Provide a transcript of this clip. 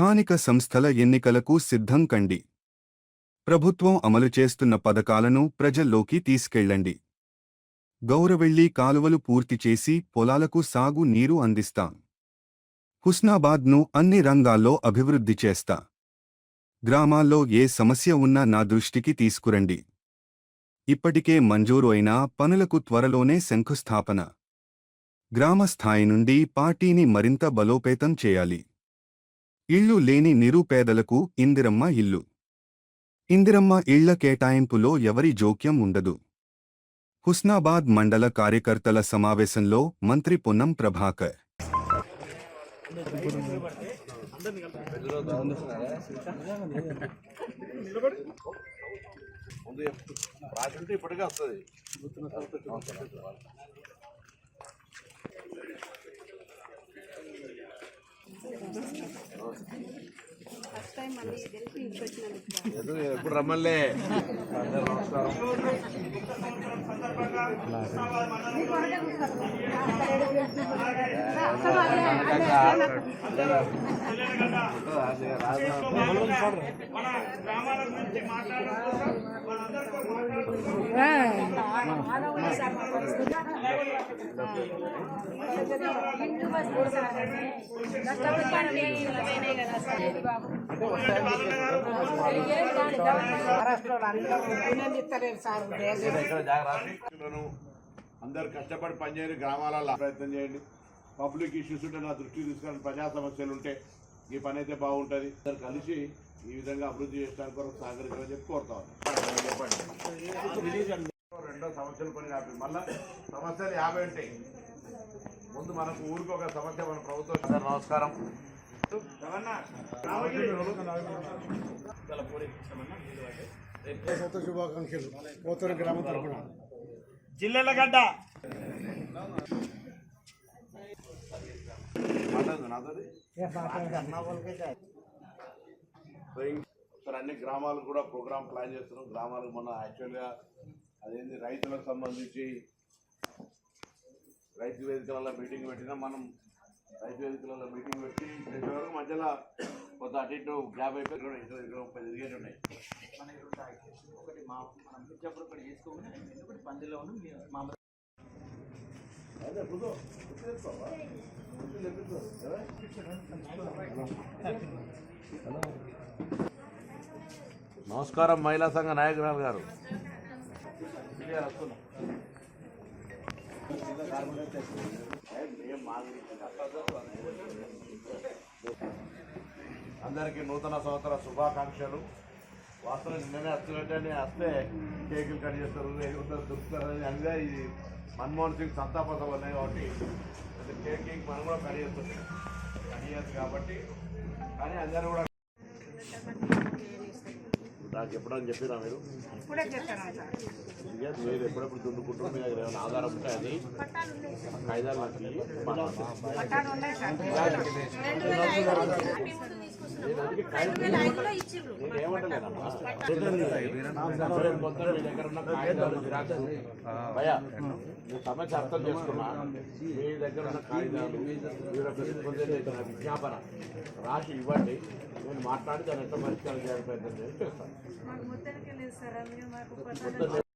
స్థానిక సంస్థల ఎన్నికలకు సిద్ధం కండి. ప్రభుత్వం అమలు చేస్తున్న పథకాలను ప్రజల్లోకి తీసుకెళ్ళండి. గౌరవెళ్ళి కాలువలు పూర్తి చేసి పొలాలకు సాగు నీరు అందిస్తాం. హుస్నాబాద్ను అన్ని రంగాల్లో అభివృద్ధి చేస్తా. గ్రామాల్లో ఏ సమస్య ఉన్నా నా దృష్టికి తీసుకురండి. ఇప్పటికే మంజూరు అయిన పనులకు త్వరలోనే శంకుస్థాపన. గ్రామస్థాయి నుండి పార్టీని మరింత బలోపేతం చేయాలి. ఇళ్ళు లేని నిరుపేదలకు ఇందిరమ్మ ఇల్లు. ఇందిరమ్మ ఇళ్ళ కేటాయింపులో ఎవరి జోక్యం ఉండదు. హుస్నాబాద్ మండల కార్యకర్తల సమావేశంలో మంత్రి పొన్నం ప్రభాకర్. ఎప్పుడు రమ్మలే అందరూ నమస్కారం. దేశం ఇక్కడ జాగ్రత్తలను అందరు కష్టపడి పనిచేయని గ్రామాలలో ప్రయత్నం చేయండి. పబ్లిక్ ఇష్యూస్ ఉంటే నా దృష్టికి తీసుకుని ప్రజా సమస్యలు ఉంటే ఈ పని అయితే బాగుంటుంది. అందరు కలిసి ఈ విధంగా అభివృద్ధి చేయడానికి కొరకు సహకరించాలని చెప్పి కోరుతా ఉన్నాను. రెండో సమస్యలు కొన్ని యాభై మళ్ళా సమస్యలు యాభై ఉంటాయి ముందు మనకు ఊరికి ఒక సమస్య మన ప్రభుత్వం అందరు నమస్కారం. శుభాకాంక్షలు? పోతూరు గ్రామం తరఫున నాతోటి? సార్ అన్ని గ్రామాలు కూడా ప్రోగ్రామ్ ప్లాన్ చేస్తున్నాం. గ్రామాలకు మొన్న యాక్చువల్గా అదేంటి రైతులకు సంబంధించి రైతు వేదికలలో మీటింగ్ పెట్టినా మనం రైతు వేదికలలో మీటింగ్ పెట్టి వరకు మధ్యలో కొంత అటు ఇటు గ్యాప్ అయిపోయి ఇటు ఇటు ముప్పై తిరిగేటి ఉన్నాయి ఒకటి మా మనం పిచ్చప్పుడు ఒకటి చేసుకోమని ఒకటి పందిలో ఉన్న మా అదే. కదా? నమస్కారం మహిళా సంఘ నాయకురాలు గారు అందరికీ నూతన సంవత్సర శుభాకాంక్షలు. వాస్తవం నిన్ననే వస్తున్నట్టే వస్తే కేకులు కట్ చేస్తారు ఎగురుతారు దురుకుతారు అందుకే ఇది మన్మోహన్ సింగ్ సంతాప సభ ఉన్నాయి కాబట్టి కేక్ కేకింగ్ మనం కూడా కట్ చేస్తుంది కట్ చేయదు కాబట్టి. కానీ అందరూ కూడా నాకు ఎప్పుడని చెప్పినా మీరు మీరు ఎప్పుడెప్పుడు దున్నుకుంటారు మీ దగ్గర ఏమైనా ఆధారం ఉంటే అది కాయిదాలు సమస్య అర్థం చేసుకున్నా మీ దగ్గర ఉన్న కాగితాలు విజ్ఞాపన రాసి ఇవ్వండి నేను మాట్లాడి దాని ఎంత పరిష్కారం చేయాలి ప్రయత్నం చేసి చేస్తాను మాకు ముద్దలకి లేదు సార్ మీరు మాకు